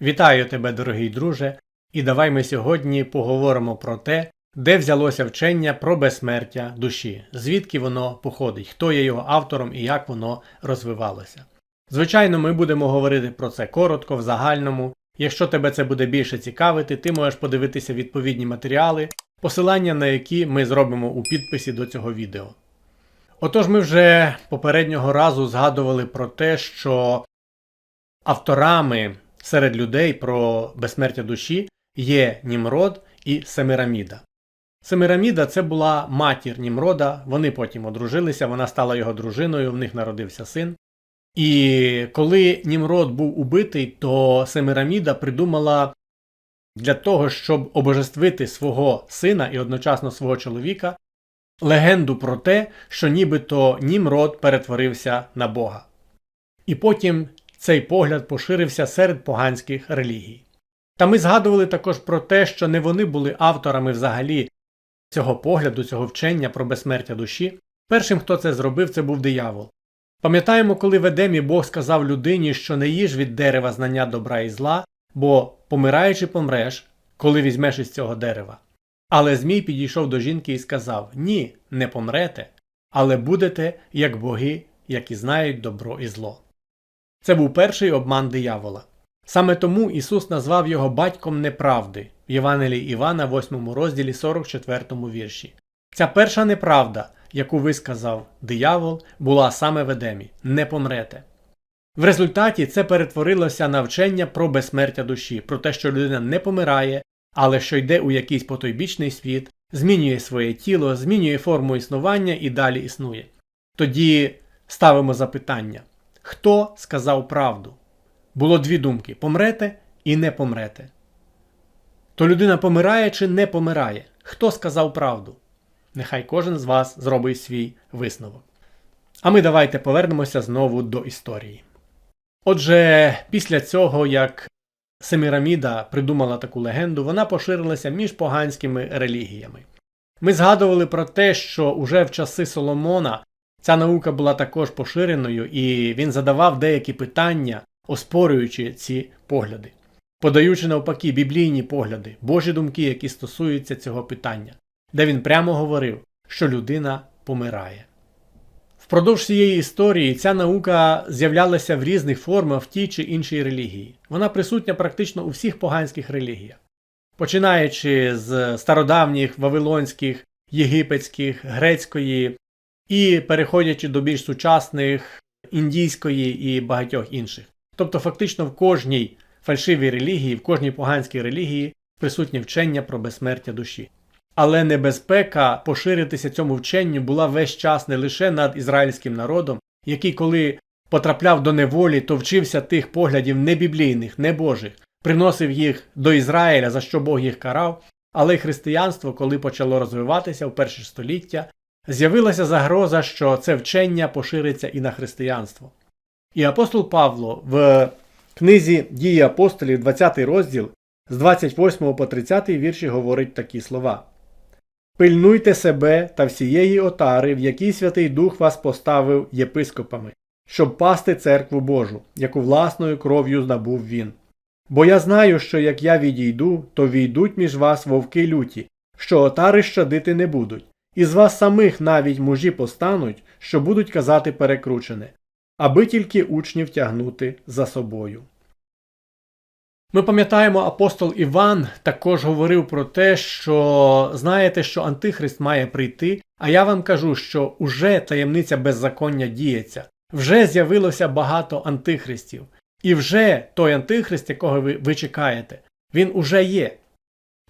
Вітаю тебе, дорогий друже, і давай ми сьогодні поговоримо про те, де взялося вчення про безсмертя душі, звідки воно походить, хто є його автором і як воно розвивалося. Звичайно, ми будемо говорити про це коротко, в загальному. Якщо тебе це буде більше цікавити, ти можеш подивитися відповідні матеріали, посилання на які ми зробимо у підписі до цього відео. Отож, ми вже попереднього разу згадували про те, що авторами серед людей про безсмертя душі є Німрод і Семираміда. Семираміда це була матір Німрода, вони потім одружилися, вона стала його дружиною, в них народився син. І коли Німрод був убитий, то Семираміда придумала для того, щоб обожествити свого сина і одночасно свого чоловіка, легенду про те, що нібито Німрод перетворився на Бога. І потім цей погляд поширився серед поганських релігій. Та ми згадували також про те, що не вони були авторами взагалі цього погляду, цього вчення про безсмертя душі. Першим, хто це зробив, це був диявол. Пам'ятаємо, коли в Едемі Бог сказав людині, що не їж від дерева знання добра і зла, бо помираючи помреш, коли візьмеш із цього дерева. Але Змій підійшов до жінки і сказав: Ні, не помрете, але будете як боги, які знають добро і зло. Це був перший обман диявола. Саме тому Ісус назвав його батьком неправди в Євангелії Івана, 8 розділі 44 вірші. Ця перша неправда, яку висказав диявол, була саме в Едемі не помрете. В результаті це перетворилося на вчення про безсмертя душі, про те, що людина не помирає, але що йде у якийсь потойбічний світ, змінює своє тіло, змінює форму існування і далі існує. Тоді ставимо запитання: хто сказав правду? Було дві думки: помрете і не помрете. То людина помирає чи не помирає? Хто сказав правду? Нехай кожен з вас зробить свій висновок. А ми давайте повернемося знову до історії. Отже, після цього, як Семіраміда придумала таку легенду, вона поширилася між поганськими релігіями. Ми згадували про те, що уже в часи Соломона ця наука була також поширеною, і він задавав деякі питання, оспорюючи ці погляди, подаючи навпаки біблійні погляди, Божі думки, які стосуються цього питання, де він прямо говорив, що людина помирає. Впродовж цієї історії ця наука з'являлася в різних формах в тій чи іншій релігії. Вона присутня практично у всіх поганських релігіях. Починаючи з стародавніх вавилонських, єгипетських, грецької і переходячи до більш сучасних індійської і багатьох інших. Тобто, фактично в кожній фальшивій релігії, в кожній поганській релігії присутнє вчення про безсмертя душі. Але небезпека поширитися цьому вченню була весь час не лише над ізраїльським народом, який, коли потрапляв до неволі, то вчився тих поглядів небіблійних, небожих, приносив їх до Ізраїля, за що Бог їх карав, але й християнство, коли почало розвиватися в перше століття, з'явилася загроза, що це вчення пошириться і на християнство. І апостол Павло в книзі Дії апостолів, 20 розділ, з 28 по 30 вірші говорить такі слова. Пильнуйте себе та всієї отари, в якій Святий Дух вас поставив єпископами, щоб пасти церкву Божу, яку власною кров'ю здобув він. Бо я знаю, що як я відійду, то війдуть між вас вовки люті, що отари щадити не будуть, і з вас самих навіть мужі постануть, що будуть казати перекручене, аби тільки учнів тягнути за собою. Ми пам'ятаємо, апостол Іван також говорив про те, що знаєте, що Антихрист має прийти, а я вам кажу, що уже таємниця беззаконня діється, вже з'явилося багато антихристів, і вже той антихрист, якого ви, ви чекаєте, він уже є.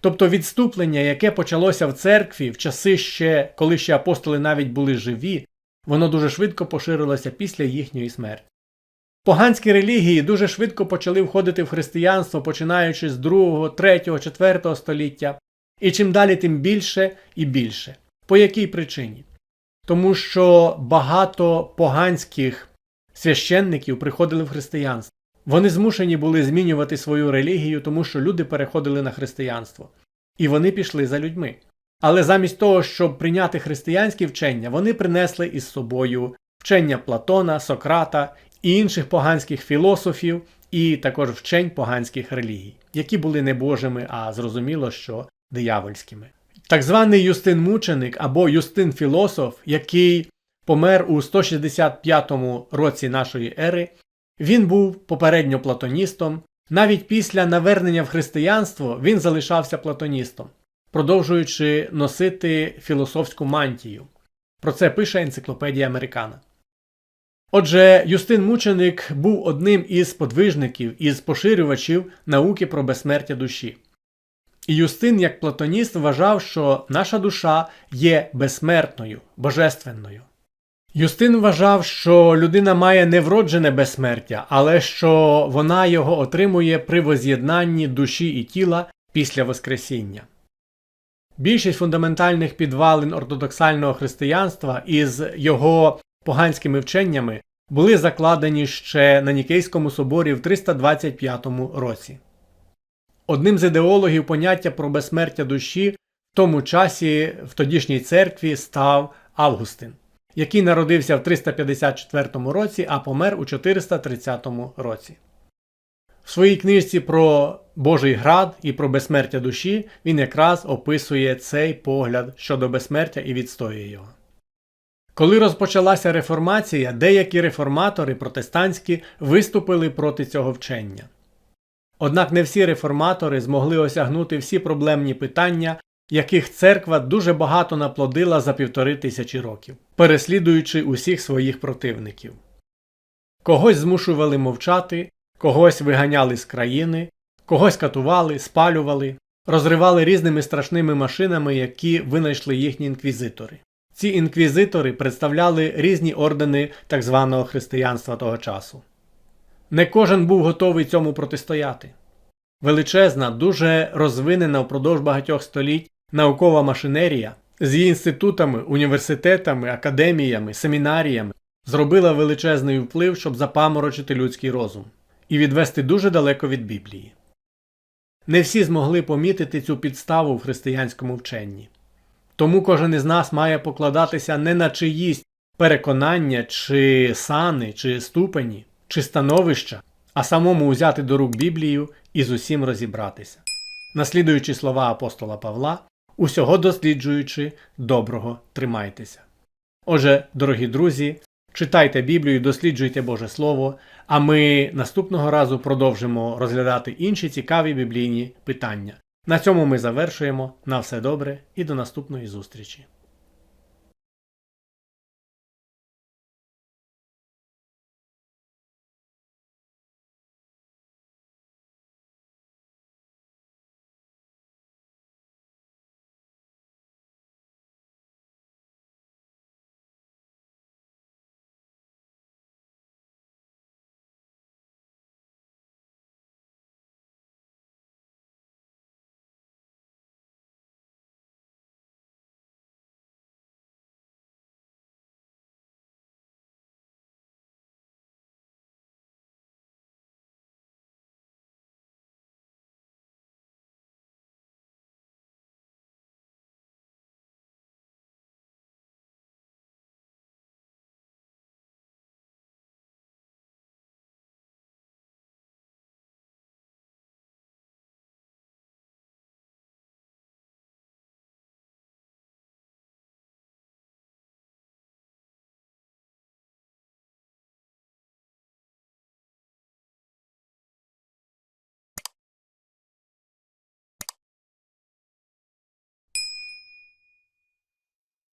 Тобто відступлення, яке почалося в церкві в часи ще, коли ще апостоли навіть були живі, воно дуже швидко поширилося після їхньої смерті. Поганські релігії дуже швидко почали входити в християнство, починаючи з 2, 3, 4 століття, і чим далі, тим більше і більше. По якій причині? Тому що багато поганських священників приходили в християнство. Вони змушені були змінювати свою релігію, тому що люди переходили на християнство. І вони пішли за людьми. Але замість того, щоб прийняти християнські вчення, вони принесли із собою вчення Платона, Сократа і інших поганських філософів, і також вчень поганських релігій, які були не божими, а зрозуміло, що диявольськими. Так званий Юстин Мученик або Юстин Філософ, який помер у 165 році нашої ери, він був попередньо платоністом. Навіть після навернення в християнство він залишався платоністом, продовжуючи носити філософську мантію. Про це пише енциклопедія Американа. Отже, Юстин Мученик був одним із подвижників із поширювачів науки про безсмертя душі. І Юстин, як платоніст, вважав, що наша душа є безсмертною, божественною. Юстин вважав, що людина має не вроджене безсмертя, але що вона його отримує при воз'єднанні душі і тіла після Воскресіння. Більшість фундаментальних підвалин ортодоксального християнства із його поганськими вченнями були закладені ще на Нікейському соборі в 325 році. Одним з ідеологів поняття про безсмертя душі в тому часі в тодішній церкві став Августин, який народився в 354 році, а помер у 430 році. В своїй книжці про Божий град і про безсмертя душі він якраз описує цей погляд щодо безсмертя і відстоює його. Коли розпочалася реформація, деякі реформатори протестантські виступили проти цього вчення. Однак не всі реформатори змогли осягнути всі проблемні питання, яких церква дуже багато наплодила за півтори тисячі років, переслідуючи усіх своїх противників. Когось змушували мовчати, когось виганяли з країни, когось катували, спалювали, розривали різними страшними машинами, які винайшли їхні інквізитори. Ці інквізитори представляли різні ордени так званого християнства того часу. Не кожен був готовий цьому протистояти. Величезна, дуже розвинена впродовж багатьох століть наукова машинерія з її інститутами, університетами, академіями, семінаріями зробила величезний вплив, щоб запаморочити людський розум і відвести дуже далеко від Біблії. Не всі змогли помітити цю підставу в християнському вченні. Тому кожен із нас має покладатися не на чиїсь переконання, чи сани, чи ступені, чи становища, а самому узяти до рук Біблію і з усім розібратися. Наслідуючи слова апостола Павла, усього досліджуючи, доброго тримайтеся. Отже, дорогі друзі, читайте Біблію, досліджуйте Боже Слово, а ми наступного разу продовжимо розглядати інші цікаві біблійні питання. На цьому ми завершуємо. На все добре і до наступної зустрічі.